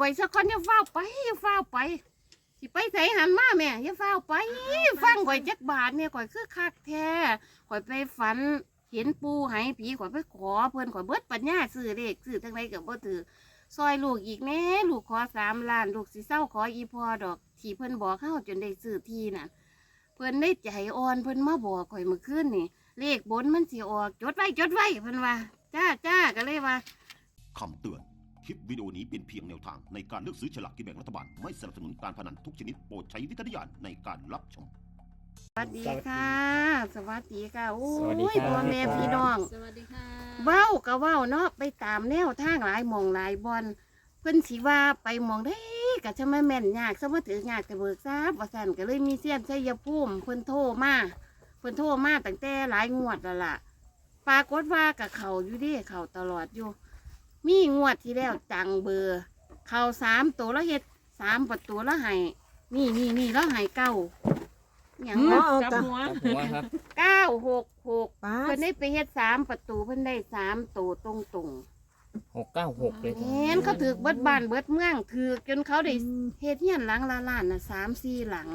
ข่อยสักคนอย่าเฝ้าไปอย่าเฝ้าไป สิไปใส่หันมาแม่อย่าเฝ้าไป ฟังข่อยจักบาทเนี่ยข่อยคือคักแท้ข่อยไปฝันเห็นปูหายผีข่อยไปขอเพิ่นข่อยเบิดปัญญาซื้อเลขซื้อทั้งไรก็บ่ถือซอยลูกอีกแน่ลูกขอสามล้านลูกสิเศร้าขออีพอดอกที่เพิ่นบอกเฮาจนได้ซื้อที่น่ะ เพิ่นได้ใจอ่อนเพิ่นมาบอกข่อยเมื่อคืนนี่ เลขบนมันสิออก จดไว้จดไว้เพิ่นว่า จ้าจ้าก็เลยว่าคำเตือน ลิปวิดีโอนี้เป็นเพียงแนวทางในการเลือกซื้อฉลากกินแบ่งรัฐบาล ไม่สนับสนุนการพนันทุกชนิดโปรดใช้วิจารณญาณในการรับชม สวัสดีค่ะ สวัสดีค่ะ โอ้สวัสดียครับ พ่อแม่พี่น้องสวัสดีค่ะเว้าก็เว้าเนาะไปตามแนวทางหลายหมองหลายบอลเพิ่นสิว่าไปหมองได้ก็จะไม่แม่นยากซะมาถือยากแต่เบิกทราบว่าซั่นก็เลยมีเสี้ยนชัยภูมิเพิ่นโทรมาเพิ่นโทรมาตั้งแต่หลายงวดแล้วล่ะปรากฏว่ากับเขาอยู่เดิเขาตลอดอยู่ มีงวดที่แล้วจังเบอร์ เขาสามตัวแล้วเฮ็ดสามประตูแล้วให้นี่นี่นี่แล้วให้เก้าอย่างอืมว่าเอากับกะหัวกับหัวครับเก้าหกหกป้าเพิ่นได้ไปเฮ็ดสามประตูเพิ่นได้สามตัวตรงตรงหกเก้าหกเลยๆเห็นเขาถือเบิดบ้านเบิดเมืองถือจนเขาได้เฮ็ดเฮียนหลังละล้านน่ะสามสี่หลัง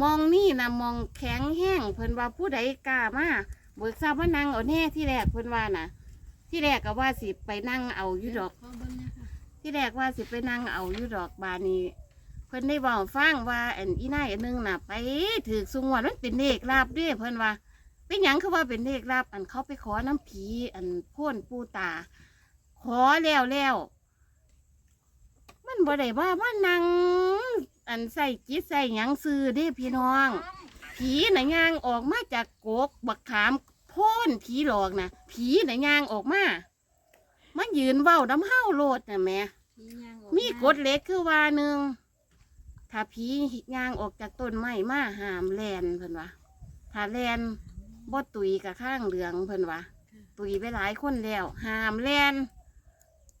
มองนี่นะมองแข็งแห้งเพิ่นว่าผู้ใดกล้ามาเบิกทราบว่านั่งเอาแน่ที่แรกเพิ่นว่าน่ะ ที่แรกก็ว่าสิไปนั่งเอาอยู่ดอกพ่อเบิ้ลเนี่ยค่ะที่แรกว่าสิไปนั่งเอาอยู่ดอกบานนี้เพิ่นได้บอกฟังว่าอันอีนายอันหนึงน่ะ ไปถือสุงวดมันเป็นเลขลาบด้วยเพิ่นว่าเป็นหยังคือว่าเป็นเลขลาบอันเขาไปขอน้ำผีอันพ่นปูตา ขอแล้วแล้วมันบ่ได้ว่าว่านั่งอันใส่จิตใส่หยังซื้อเด้พี่น้อง ผีน่ะย่างออกมาจากโกกบักขาม โพ่นผีหลอกน่ะผีน่ะย่างออกมามายืนเว้าน้ำเห้าโลดน่ะแหม่พี่ย่างออมีกฎเหล็กคือว่าหนึ่งถ้าผีย่างออกจากต้นไม้มาหามแลนเพิ่นว่าถ้าแลนบ่ตุยกับข้างเหลืองเพิ่นว่าตุยไปหลายคนแล้วหามแลน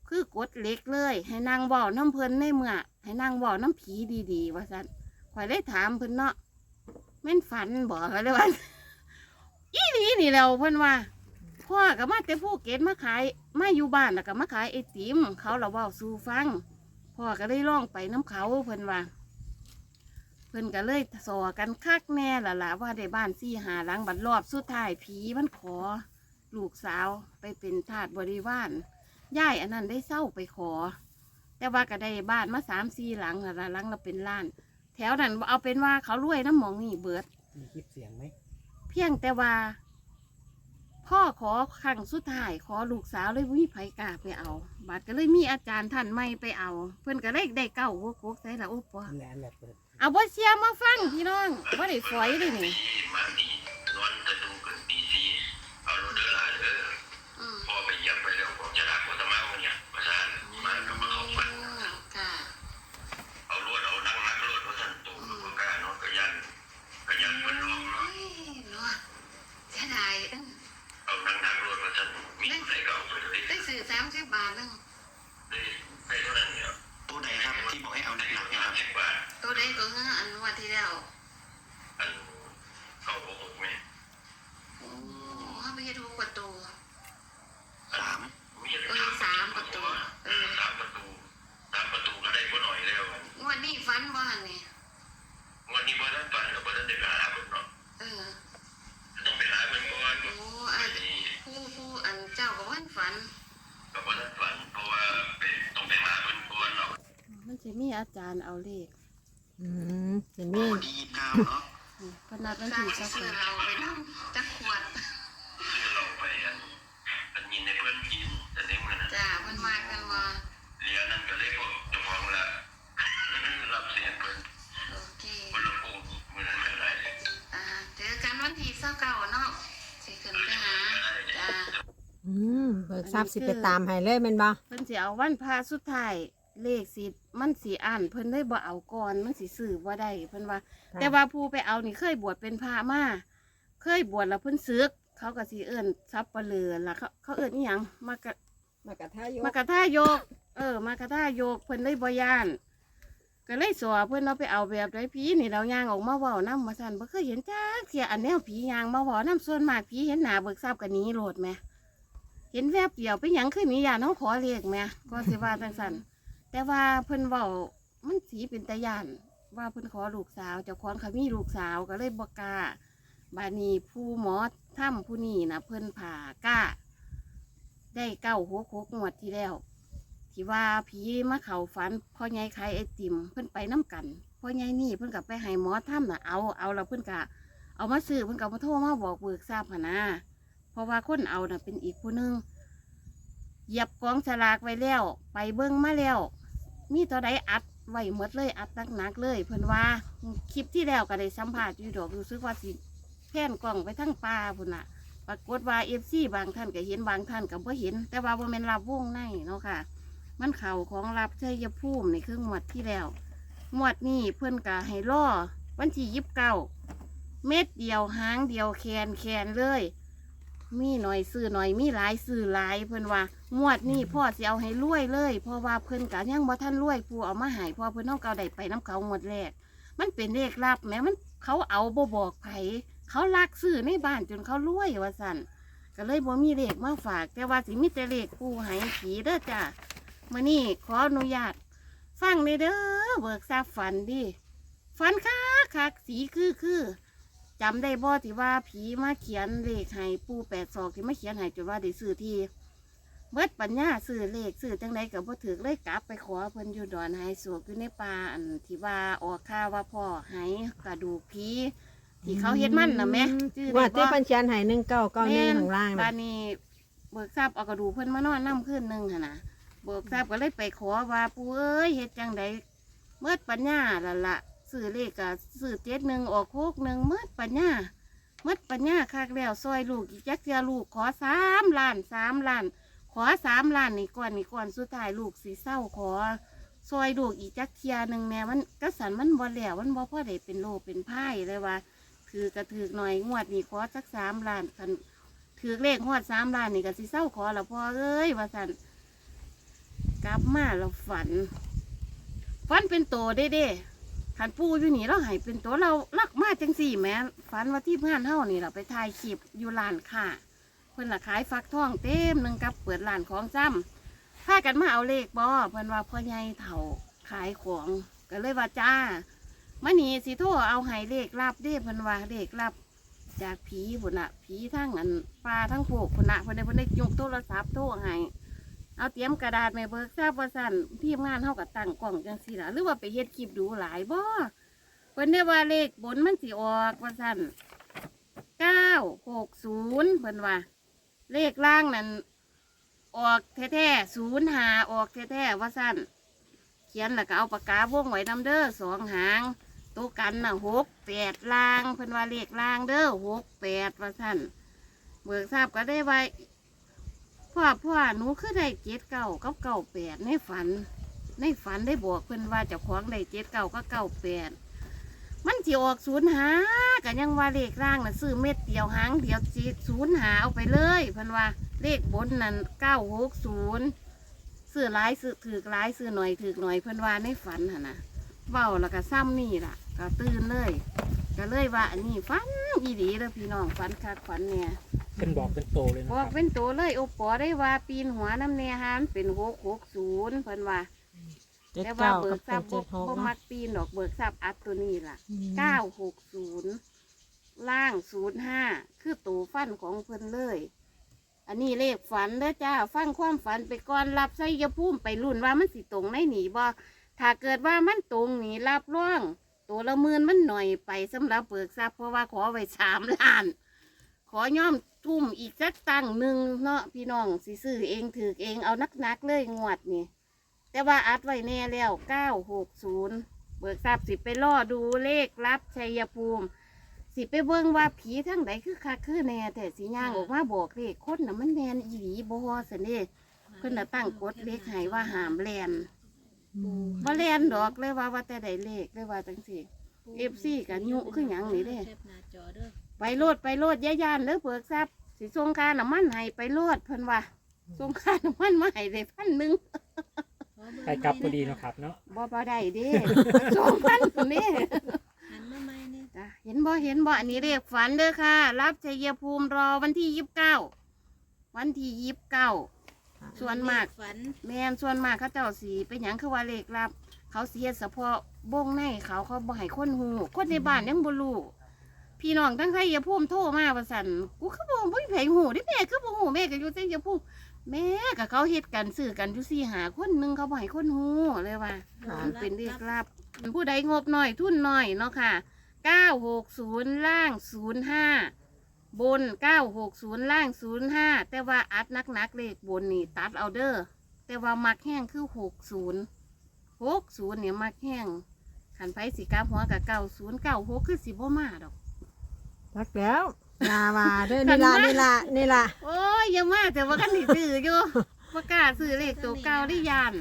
คือกฎเหล็กเลย ให้นางเว้าน้ำเพิ่นในเมื่อให้นางเว้าน้ำผีดีๆ ว่าซั่นข่อยได้ถามเพิ่นเนาะแม่นฝันบ่เขาเลยว่าอี นี่นี่แล้วเพิ่นว่าพ่อก็มาแต่ผู้เก็ตมาขายมาอยู่บ้านแล้วก็มาขายไอติมเขาเราเว้าสู่ฟังพ่อก็เลยล่องไปน้ำเขาเพิ่นว่าเพิ่นก็เลยสอกันคักแน่ละล่ะว่าได้บ้านซี่หาหลังบัดรอบสุดท้ายผีมันขอ ลูกสาวไปเป็นทาสบริวารย่ายอันนั้นได้เศร้าไปขอ แต่ว่าก็ได้บ้านมาสามสี่หลังละล่ะหลังละเป็นล้าน แถวนั้นเอาเป็นว่าเขารวยน้ำหมองนี่เบิดมีคลิปเสียงไหมเพียงแต่ว่า พ่อขอครั้งสุดท้ายขอลูกสาวเลยบ่มีไผกล้าไปเอาบัดก็เลยมีอาจารย์ท่านไม่ไปเอา เพื่อนก็เลยได้เก้าหัวโคกใส่ละโอ้ปอแลนแหละเปิดเอาบ่เชียร์มาฟังพี่น้องบ่ได้ฝอยเลยนี่มาดีนอนจะดูกันตีสี่เอารถเดือหลายเด้อ อืม พอไปเหยียบไปแล้วผมจะรักวัตมาวันเนี่ยประธานมันก็มาเข้าฝัน ค่ะ เอารวดเอานังนักรวดวัฒนตูก็กล้านอนก็ยันก็ยันมันลงเนาะ เนาะเสียดาย เอานังนักรวดวัฒนมีใครก็เอา ไปเลยได้ซื้อสามสิบบาทนึงได้ได้เท่านั้นเนี่ยตัวไหนครับที่บอกให้เอาหนักๆเนยสาคมรับสิบบาทตัวใดก็เงินอันวันที่แล้วอันเข้าหกไหมโอ้เฮาไปเฮ็ดหูประตูสาม มีสามประตูสามประตูสามประตูก็ได้ก็หน่อยแล้ว งวดนี้ฝันบ่หั่นนี่ วันนี้บ่ได้ฝันหรือบ่ได้เด็กหาเพิ่นเนาะ เออ ต้องไปหาเพิ่นก่อน โอ้อันผู้ผู้อันเจ้าก็วันฝัน ก็บ่ได้ฝันเพราะว่าไปต้องไปหาเพิ่นก่อนเนาะ มันจะมีอาจารย์ เอาเลขอืมเห็นโอ้นี่ดียี่สิบเก้าเนาะพนัดมันถึงสักคนเราไปนั่งจักขวดคือเราไปอันอันยินในเพื่อนกินแต่ในเมื่อนั้นจ้ามันมากันว่าเรียนนั่นก็เลยพวกเจ้าของละรับเสียงเพิ่นโอเคคนละกูเมื่อนั้นก็ได้อ่าเจอกันวันที่เศร้าเก่าเนาะสิขึ้นไปหาจ้าอืมเบิกทรัพย์สิไปตามให้เลยแม่นบ่เพิ่นสิเอาวันพาสุดท้าย เลขสิมันสิอ่าน เพิ่นได้บ่เอาก่อนมันสิซื้อบ่ได้เพิ่นว่าแต่ว่าผู้ไปเอานี่เคยบวชเป็นพระมาเคยบวชแล้วเพิ่นซึก เขาก็สิเอิ้นซับปะเลือล่ะเขาเขาเอิ้นอีหยังมากะมากระทายมากระท่าโยก เออ มากระท่าโยกเพิ่นเลยบ่ย่าน ก็เลยสอเพิ่นเอาไปเอาแบบไรผีนี่เราย่างออกมาเว้านำมาสั่นบ่เคยเห็นจ้าเที่ยอันแนวผีย่างมาเว้านำส่วนมากผีเห็นหน้าเบิกทราบกันนี้โลดแหมเห็นแวบเดียวไปหยังขึ้นนี่ย่านเฮาขอเรียกแหมก็สิว่าจังซั่น แต่ว่าเพิ่นเว้ามันสีเป็นตะยานว่าเพิ่นขอลูกสาวเจ้าของเขามีลูกสาวก็เลยบ่กล้าบานีผู้หมอถ้ำผู้นี้นะเพิ่นผ่ากล้า ได้เก้าหกหกงวดที่แล้วที่ว่าผีมาเข่าฝันพ่อใหญ่ขายไอติมเพิ่นไปน้กันพ่อใหญ่นี่เพิ่นกับไปให้หมอถ้ำนะเอาเอาแล้วเพิ่นกะเอามาซื้อเพิ่นกับมาโทรมาบอกเบิกทราบหนนะเพราะว่าคนเอาน่ะเป็นอีกผู้นึงเหยียบกองสลากไว้แล้ว ไปเบิ้งมาแล้ว มีตัวใดอัดไว้หมดเลยอัดหนักๆเลย เพิ่นว่าคลิปที่แล้วก็ได้สัมภาษณ์อยู่ดอกรู้สึกว่าสิแพ่นกล้องไปทั้งป่าพุ่นน่ะ ปรากฏว่าเอฟซีบางท่านก็เห็นบางท่านก็บ่เห็น แต่ว่าบ่แม่นรับวงในเนาะค่ะ มันเข่าของรับเชยภูมิในครึ่องหมวดที่แล้วหมวดนี้เพื่อนกะให้ล่อวันที่ยิบเก้าเม็ดเดียวหางเดียวแคนแคนเลย มีหน่อยซื้อหน่อยมีหลายซื้อหลายเพื่อนว่า หมวดนี้พ่อสิเอาให้รวยเลยเพราะว่าเพื่อนกะยังบ่ท่านรวยผู้เอามาใหายพอเพื่อนต้องเกาได้ไปน้ำเขาหมดแรก มันเป็นเลขลับแหม้มันเขาเอาบ่บอกไผเขาลักซื้อในบ้านจนเขารวยว่าสั่นก็เลยบ่มีเลขมาฝาก แต่ว่าสิมีแต่เลขผู้ใหายผีเด้อจ้ะมื่อนี้ขออนุญาตฟังเลยเด้อเบิกทราบฝันดิฝันคักคักสีคือคือจำได้บ่ที่ว่าผีมาเขียนเลขให้ปูแปดศอกที่มาเขียนให้จนว่าได้ซื้อที่ เบิดปัญญาซื้อเลขซื้อจังไดกับบ่ถือเลยกลับไปขอเพิ่นอยู่ดอนไฮสวกอยู่ในป่าอันที่ว่าออกข่าวว่าพ่อหายกระดูกผีที่เขาเฮ็ดมันน่ะแหม่ชื่อว่าได้เต้บ่ปัญญาให้หนึ่งเก้าเก้าหนึ่งข้างล่างบ้านะนนี้เบิกทราบเอากระดูกเพิ่นมานอนน้ำขึ้นหนึ่งหั่นนะเบิกทราบก็เลยไปขอว่าปู่เอ้ยเฮ็ดจังใดเมื่อปัญญาละละซื้อเลขกะซื้อเจ็ดหนึ่งออกโคกหนึ่งเมื่อปัญญาเมื่อปัญญาคักแล้วซอยลูกอีกจักเทียลูกขอสามล้านสามล้าน ขอสามล้านนี่ก่อนนี่ก่อนสุดท้ายลูกสีเศร้าขอซอยลูกอีกจักเทียหนึ่งแม่มันกระสันมันบ่แล้วมันบ่พ่อได้เป็นโลเป็นพ่เลยว่าถือกระถือหน่อยงวดนี่ขอสักสามล้านคันถือเลขหอดสามล้านนี่ก็สิเศร้าขอละพ่อเอ้ยว่าสันกลับมาเราฝันฝันเป็นโตเด้เด้ขันปูอยู่นี่เราหายเป็นโตเราลักมาจังสี่แม่ฝันว่าที่เพื่อนเฮานี่เราไปถ่ายคลิปอยู่ร้านค่ะ เพิ่นละขายฟักทองเต็มหนึ่งกับเปิดร้านของซ้ำพากันมาเอาเลขบอเพิ่นว่าพ่อใหญ่เฒ่าขายของก็เลยว่าจ้ามานี่สิโทรเอาให้เลขลับเด้เพิ่นว่าเลขลับ จากผีพุ่นน่ะผีทั้งอันปลาทั้งพวกพุ่นน่ะเพิ่นได้เพิ่นได้ยกโทรศัพท์โทรให้เอาเตรียมกระดาษแม่เบิกทราบว่าสั่นทีมงานเฮาก็ตั้งกล้องจังซี่ล่ะหรือว่าไปเฮ็ดคลิปดูหลายบ่เพิ่นได้ว่าเลขบนมันสิออกว่าสั่น960เพิ่นว่า เลขล่างนั่นออกแท้ๆ0หาออกแท้ๆว่าสั่นเขียนแล้วก็เอาปากกาวงไว้นำเด้อสองหางตัวกันน่ะหกแปดล่างเพิ่นว่าเลขล่างเด้อหกแปดว่าสั่นเบิกทราบก็ได้ไว้พ่อพ่อหนูคือได้เจ็ดเก้ากับเก้าแปดในฝัน ในฝันได้บอกเพิ่นว่าเจ้าของได้เจ็ดเก้าก็เก้าแปด มันสิออกศูนย์หากันยังว่าเลขล่างน่ะซื้อเม็ดเดียวหางเดียวจีศูนย์หาเอาไปเลยเพิ่นว่าเลขบนนั่นเก้าหกศูนย์ซื้อหลายซื้อถือหลายซื้อหน่อยถือหน่อยเพิ่นว่าในฝันหั่นน่ะเว้าแล้วก็ซ้ำนี่ล่ะ ก็ตื่นเลยก็เลยว่าอันนี้ฝันอีดีเลยพี่น้องฝันคักฝันเนี่ยเป็นบอกเป็นโตเลยนะบคอรักบเป็นตัวเลยโอปอได้ว่าปีนหัวน้ำเนี่ยฮะมันเป็นหกหกศูนย์เพิ่นว่า เจ็ดแต่ว่าเก้าเบิกับกทรัพย์เจ็ดหกบ่มัเนาะกปีนดอกเบิกทรัพย์อัดตัวนี้ล่ะ อืม เก้าหกศูนย์ล่างศูนย์ห้าคือตูฟันของเพิ่นเลย อันนี้เลขฝันเด้อจ้า ฟังความฝันไปก่อนรับใส่ยาพุ่มไปรุ่นว่ามันสิตรงในหนีบ่ถ้าเกิดว่ามันตรงหนีรับร่อง ตัวละหมื่นมันหน่อยไปสำหรับเบิกทรัพย์เพราะว่าขอไว้สามล้าน ขอย่อมทุ่มอีกสักตั้งหนึ่งเนาะพี่น้องสิซื้อเองถือเองเอานักๆเลยงวดนี่ แต่ว่าอัดไว้แน่แล้วเก้าหกศูนย์เบิกทรัพย์สิไปล่อดูเลขรับชัยภูมิ สิไปเบิ่งว่าผีทั้งใดคือคักคือแน่แต่สิย่างออกมาบอกเลขคนน่ะมันแมนอีหลีบ่สิเด้เพิ่นน่ะตั้งกฎเลขให้ว่าห้ามแลนอืมบ่แลนดอกเลยว่าว่าแต่ได้เลขเลยว่าจังซี่ FC ก็ยุคือหยังนี่เด้ แคปหน้าจอเด้อไปโลดไปโลดอย่าย่านเด้อเบิกทรัพย์สิส่งค่าน้ำมันให้ไปโลดเพิ่นว่าส่งค่าน้ำมันมาให้ได้พันหนึ่งขอเง ไปกลับพอดีเนาะครับเนาะบ่บ่ได้เด้สองพันคนนี้หันมาใหม่เนี่ยจ้ะเห็นบ่เห็นบ่อันนี้เรียกฝันเด้อค่ะ รับชัยภูมิรอวันที่ยี่สิบเก้าวันที่ยี่สิบเก้า ส่วนมาก ฝันแม่นส่วนมากเขาเจ้าสีเป็นหยังคือว่าเลขลับ เขาเสียเฉพาะบงในเขาเขาบ่ให้คนหูคนในบ้านยังบ่รู้พี่น้องทั้งไทยอย่าพูมโทรมาว่าสั่นกูคือบ่บ่มีไผหูเดิแม่คือบ่หูแม่ก็อยู่แต่อย่าพูม แม่ก็เขาเฮ็ดกันซื้อกันอยู่สี่หาคนหนึงเขาบ่ให้คนหูเลยว่าค่ะ มันเป็นเลขลับ ผู้ใดงบหน่อยทุนหน่อยเนาะค่ะ960ล่าง05บน960ล่าง05แต่ว่าอัดนักๆเลขบนนี่ตัดเอาเด้อแต่ว่ามักแห้งคือ60 60เนี่ยมักแห้งขันไผสิกลับหัวกับ90 96คือสิบ่มาดอก รักแล้ว ลาวาเด้อนี่ล่ะนี่ล่ะนี่ล่ะโอ้ยอย่ามาแต่ว่ากันสิซื้ออยู่บ่กล้าซื้อเลขตัวเก่าได้ยาน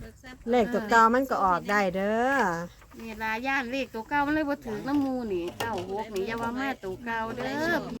เบิกทรัพย์เลขตัวเก่ามันก็ออกได้เด้อนี่ลาย่านเลขตัวเก่ามันเลยบ่ถือน้ำมูนี่96นี่อย่าว่ามาตัวเก่าเด้อ